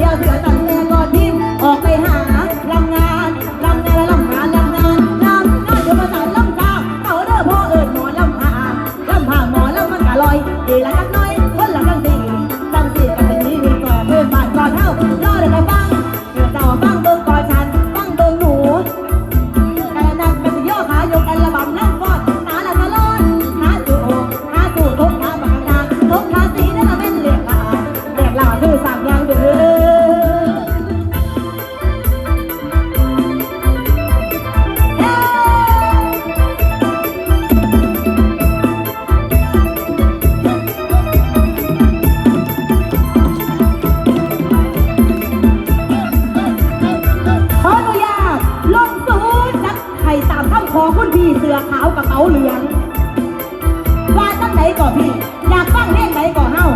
要得到。 ขอคุณพี่เสื้อขาวกับเขาเหลือง ว่าตั้งไหนก่อพี่ อยากฟังเพลงไหนก่อเฮา